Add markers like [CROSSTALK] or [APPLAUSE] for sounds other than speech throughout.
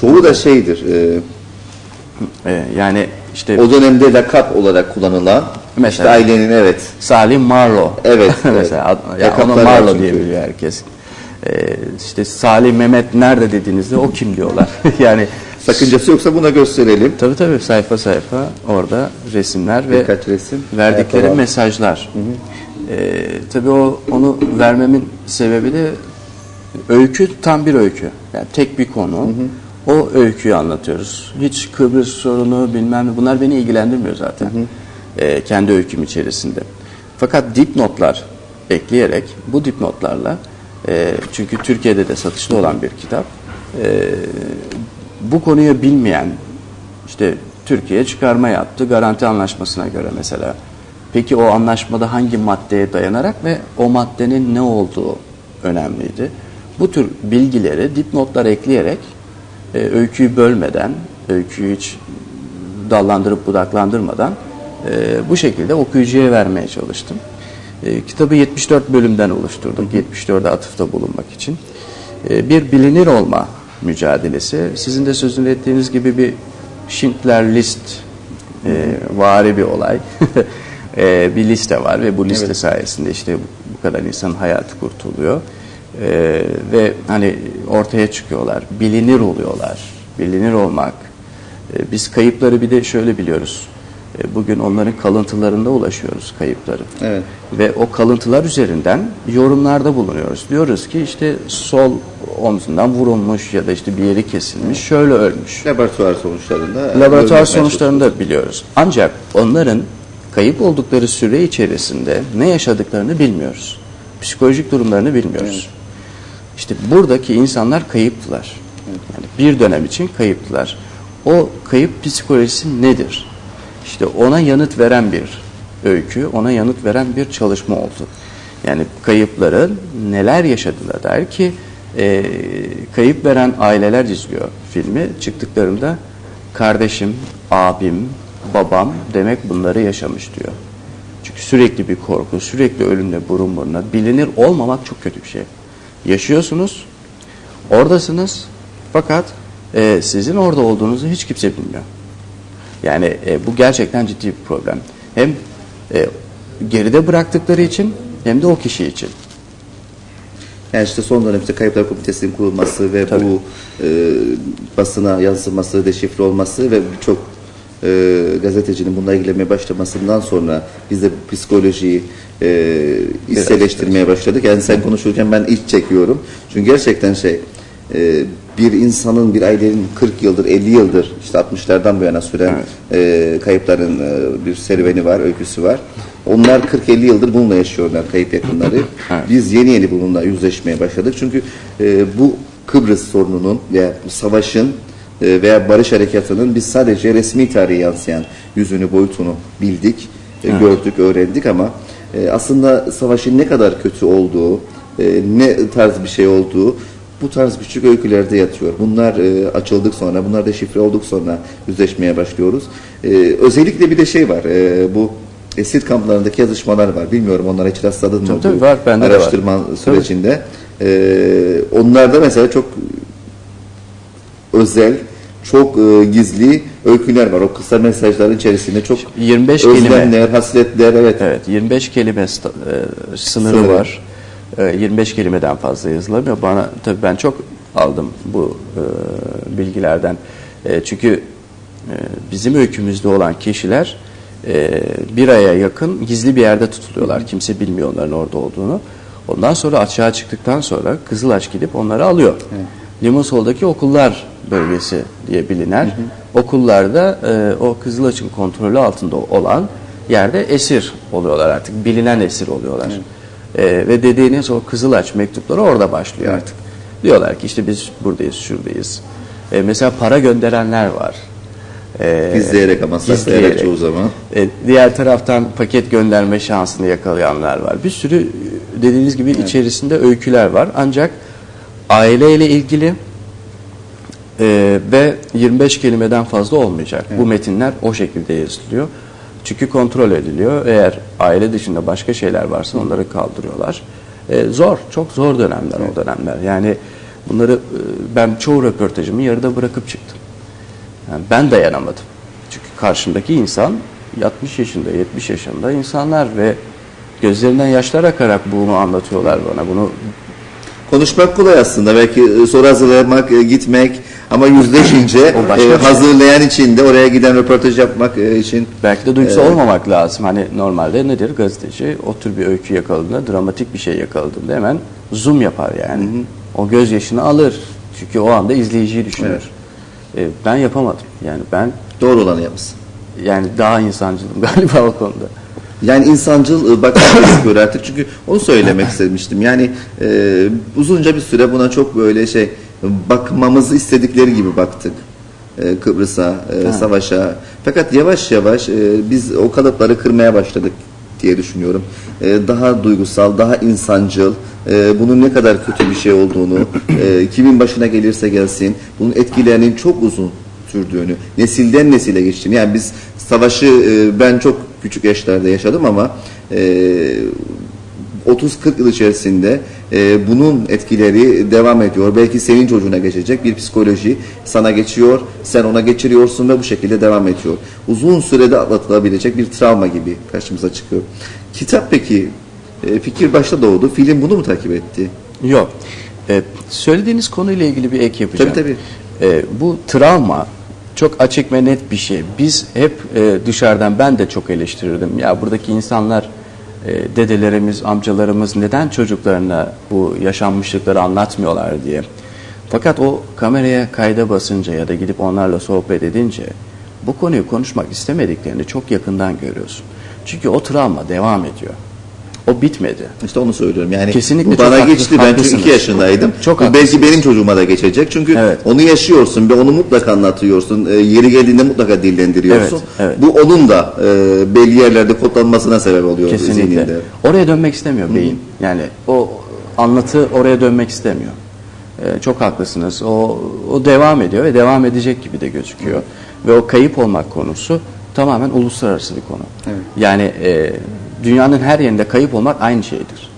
Çoğu da şeydir. e, E, yani işte o dönemde lakap olarak kullanılan Mesela. işte ailenin evet Salim Marlo. Evet, [LAUGHS] evet. Mesela ad- ya var Marlo çünkü. diye biliyor herkes. Ee, işte Salim Mehmet nerede dediğinizde o kim diyorlar. [LAUGHS] yani sakıncası yoksa buna gösterelim. tabii tabii sayfa sayfa orada resimler ve Birkaç resim. verdikleri Ayakkabı. mesajlar. Ee, tabii o onu vermemin sebebi de öykü tam bir öykü. Yani tek bir konu. O öyküyü anlatıyoruz. Hiç Kıbrıs sorunu bilmem bunlar beni ilgilendirmiyor zaten. Ee, kendi öyküm içerisinde. Fakat dipnotlar ekleyerek bu dipnotlarla e, çünkü Türkiye'de de satışta olan bir kitap. e, bu konuyu bilmeyen işte Türkiye çıkarma yaptı garanti anlaşmasına göre mesela. Peki o anlaşmada hangi maddeye dayanarak ve o maddenin ne olduğu önemliydi. Bu tür bilgileri dipnotlar ekleyerek e, öyküyü bölmeden, öyküyü hiç dallandırıp budaklandırmadan e, bu şekilde okuyucuya vermeye çalıştım. E, kitabı 74 bölümden oluşturduk. 74'e atıfta bulunmak için. E, bir bilinir olma mücadelesi. Sizin de sözünü ettiğiniz gibi bir Schindler List e, vari bir olay. [LAUGHS] E, bir liste var ve bu liste sayesinde işte bu, bu kadar insanın hayatı kurtuluyor. E, ve hani ortaya çıkıyorlar, bilinir oluyorlar. Bilinir olmak. E, biz kayıpları bir de şöyle biliyoruz. E, bugün onların kalıntılarında ulaşıyoruz kayıpları. Evet. Ve o kalıntılar üzerinden yorumlarda bulunuyoruz. Diyoruz ki işte sol omzundan vurulmuş ya da işte bir yeri kesilmiş, şöyle ölmüş. Laboratuvar sonuçlarında. Laboratuvar görmeye sonuçlarını da biliyoruz. Ancak onların kayıp oldukları süre içerisinde ne yaşadıklarını bilmiyoruz. Psikolojik durumlarını bilmiyoruz. İşte buradaki insanlar kayıptılar. Yani bir dönem için kayıptılar. O kayıp psikolojisi nedir? İşte ona yanıt veren bir öykü, ona yanıt veren bir çalışma oldu. Yani kayıpların neler yaşadılar der ki e, kayıp veren aileler izliyor filmi. Çıktıklarında kardeşim, abim, babam demek bunları yaşamış diyor. Çünkü sürekli bir korku, sürekli ölümle burun buruna, bilinir olmamak çok kötü bir şey. Yaşıyorsunuz, oradasınız fakat e, sizin orada olduğunuzu hiç kimse bilmiyor. Yani e, bu gerçekten ciddi bir problem. Hem e, geride bıraktıkları için hem de o kişi için. Yani işte son dönemde Kayıplar Komitesi'nin kurulması ve Tabii. bu e, basına yansıması, deşifre olması ve birçok e, gazetecinin bununla ilgilenmeye başlamasından sonra biz de bu psikolojiyi e, içselleştirmeye başladık. Yani sen konuşurken ben iç çekiyorum. Çünkü gerçekten şey e, bir insanın, bir ailenin 40 yıldır, 50 yıldır, işte 60'lardan bu yana süren e, kayıpların e, bir serüveni var, öyküsü var. Onlar 40-50 yıldır bununla yaşıyorlar, kayıp yakınları. [LAUGHS] Biz yeni yeni bununla yüzleşmeye başladık. Çünkü e, bu Kıbrıs sorununun veya bu savaşın veya barış harekatının biz sadece resmi tarihe yansıyan yüzünü, boyutunu bildik, e, gördük, öğrendik ama e, aslında savaşın ne kadar kötü olduğu, e, ne tarz bir şey olduğu bu tarz küçük öykülerde yatıyor. Bunlar e, açıldık sonra, bunlar da şifre olduk sonra yüzleşmeye başlıyoruz. E, özellikle bir de şey var, e, bu esir kamplarındaki yazışmalar var. Bilmiyorum onlara hiç rastladın mı Tabii bu tabii var, bende de var. araştırma sürecinde. E, onlarda mesela çok özel, çok e, gizli öyküler var. O kısa mesajların içerisinde çok 25 kelime. özlemler, hasletler, evet. Evet 25 kelime e, sınırı Sınırı. var. E, 25 kelimeden fazla yazılamıyor. Bana tabii ben çok aldım bu e, bilgilerden. E, çünkü e, bizim öykümüzde olan kişiler e, bir aya yakın gizli bir yerde tutuluyorlar. Kimse bilmiyor onların orada olduğunu. Ondan sonra açığa çıktıktan sonra Kızılaç gidip onları alıyor. Limasol'daki okullar bölgesi diye bilinen okullarda e, o Kızılaç'ın kontrolü altında olan yerde esir oluyorlar artık. Bilinen esir oluyorlar. E, ve dediğiniz o Kızılaç mektupları orada başlıyor artık. Diyorlar ki işte biz buradayız, şuradayız. E, mesela para gönderenler var. E, Gizleyerek ama saklayarak çoğu zaman. E, diğer taraftan paket gönderme şansını yakalayanlar var. Bir sürü e, dediğiniz gibi içerisinde öyküler var. Ancak aileyle ilgili e, ve 25 kelimeden fazla olmayacak. Bu metinler o şekilde yazılıyor. Çünkü kontrol ediliyor. Eğer aile dışında başka şeyler varsa onları kaldırıyorlar. E, zor, çok zor dönemler o dönemler. Yani Bunları e, ben çoğu röportajımı yarıda bırakıp çıktım. Yani ben dayanamadım. Çünkü karşımdaki insan 60 yaşında, 70 yaşında insanlar ve gözlerinden yaşlar akarak bunu anlatıyorlar bana. Bunu Konuşmak kolay aslında. Belki e, soru hazırlamak, e, gitmek ama yüzleşince e, şey. hazırlayan için de oraya giden röportaj yapmak e, için belki de duygusal olmamak lazım. Hani normalde nedir gazeteci o tür bir öykü yakaladığında, dramatik bir şey yakaladığında hemen zoom yapar yani. O gözyaşını alır. Çünkü o anda izleyiciyi düşünür. E, ben yapamadım. Yani ben doğru olanı yapmışsın. yani daha insancılım [LAUGHS] galiba o konuda. Yani insancıl bakmak gerekiyor artık. Çünkü onu söylemek istemiştim. Yani e, uzunca bir süre buna çok böyle şey bakmamızı istedikleri gibi baktık. E, Kıbrıs'a, e, savaşa. Fakat yavaş yavaş e, biz o kalıpları kırmaya başladık diye düşünüyorum. E, daha duygusal, daha insancıl, e, bunun ne kadar kötü bir şey olduğunu, e, kimin başına gelirse gelsin, bunun etkilerinin çok uzun sürdüğünü, nesilden nesile geçtiğini. Yani biz savaşı e, ben çok küçük yaşlarda yaşadım ama e, 30-40 yıl içerisinde e, bunun etkileri devam ediyor. Belki senin çocuğuna geçecek bir psikoloji sana geçiyor, sen ona geçiriyorsun ve bu şekilde devam ediyor. Uzun sürede atlatılabilecek bir travma gibi karşımıza çıkıyor. Kitap peki, e, fikir başta doğdu, film bunu mu takip etti? Yok. E, söylediğiniz konuyla ilgili bir ek yapacağım. Tabii, E, bu travma çok açık ve net bir şey. Biz hep e, dışarıdan ben de çok eleştirirdim. Ya buradaki insanlar e, dedelerimiz, amcalarımız neden çocuklarına bu yaşanmışlıkları anlatmıyorlar diye. Fakat o kameraya kayda basınca ya da gidip onlarla sohbet edince bu konuyu konuşmak istemediklerini çok yakından görüyorsun. Çünkü o travma devam ediyor. O bitmedi. İşte onu söylüyorum. Yani Kesinlikle bu çok bana haklı- geçti. Ben çünkü haklısınız. iki yaşındaydım. Çok bu belki haklısınız. benim çocuğuma da geçecek. Çünkü Evet. onu yaşıyorsun ve onu mutlaka anlatıyorsun. E, yeri geldiğinde mutlaka dillendiriyorsun. Evet, evet. Bu onun da e, belli yerlerde kodlanmasına sebep oluyor Kesinlikle. zihninde. Oraya dönmek istemiyor beyin. Yani o anlatı oraya dönmek istemiyor. Ee, çok haklısınız. O, o devam ediyor ve devam edecek gibi de gözüküyor. Ve o kayıp olmak konusu tamamen uluslararası bir konu. Evet. Yani e, dünyanın her yerinde kayıp olmak aynı şeydir.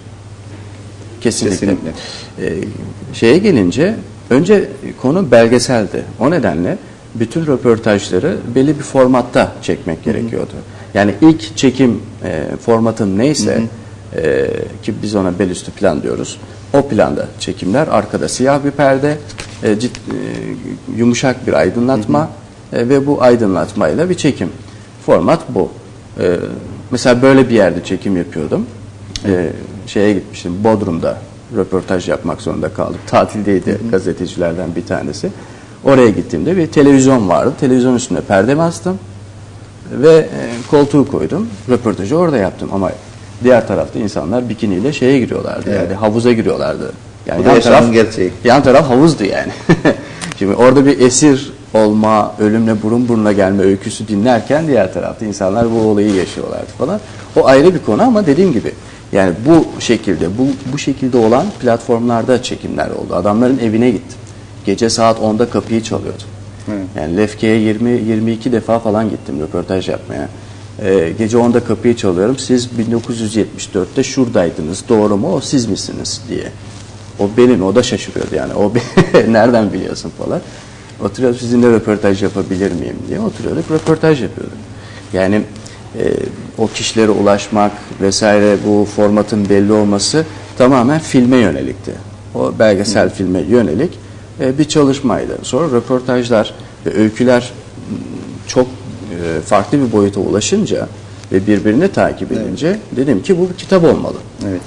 Kesinlikle. Kesinlikle. Ee, şeye gelince önce konu belgeseldi. O nedenle bütün röportajları belli bir formatta çekmek gerekiyordu. Yani ilk çekim e, formatın neyse e, ki biz ona bel üstü plan diyoruz. O planda çekimler arkada siyah bir perde, e, cid- e, yumuşak bir aydınlatma e, ve bu aydınlatmayla bir çekim. Format bu. E, mesela böyle bir yerde çekim yapıyordum. E, şeye gitmiştim Bodrum'da röportaj yapmak zorunda kaldık. [LAUGHS] Tatildeydi gazetecilerden bir tanesi. Oraya gittiğimde bir televizyon vardı. Televizyon üstüne perde bastım ve e, koltuğu koydum. Röportajı orada yaptım ama diğer tarafta insanlar bikiniyle şeye giriyorlardı. Yani havuza giriyorlardı. Yani Bu da yaşamın gerçeği. Yan taraf havuzdu yani. [LAUGHS] Şimdi orada bir esir olma, ölümle burun buruna gelme öyküsü dinlerken diğer tarafta insanlar bu olayı yaşıyorlardı falan. O ayrı bir konu ama dediğim gibi yani bu şekilde, bu, bu şekilde olan platformlarda çekimler oldu. Adamların evine gittim. Gece saat 10'da kapıyı çalıyordum. Yani Lefke'ye 20-22 defa falan gittim röportaj yapmaya. Ee, gece 10'da kapıyı çalıyorum. Siz 1974'te şuradaydınız. Doğru mu? O siz misiniz diye. O benim, o da şaşırıyordu yani. O [LAUGHS] nereden biliyorsun falan. Oturuyoruz sizinle röportaj yapabilir miyim diye oturuyorduk röportaj yapıyorduk. Yani e, o kişilere ulaşmak vesaire bu formatın belli olması tamamen filme yönelikti. O belgesel filme yönelik e, bir çalışmaydı. Sonra röportajlar ve öyküler çok e, farklı bir boyuta ulaşınca ve birbirini takip edince dedim ki bu bir kitap olmalı. Evet.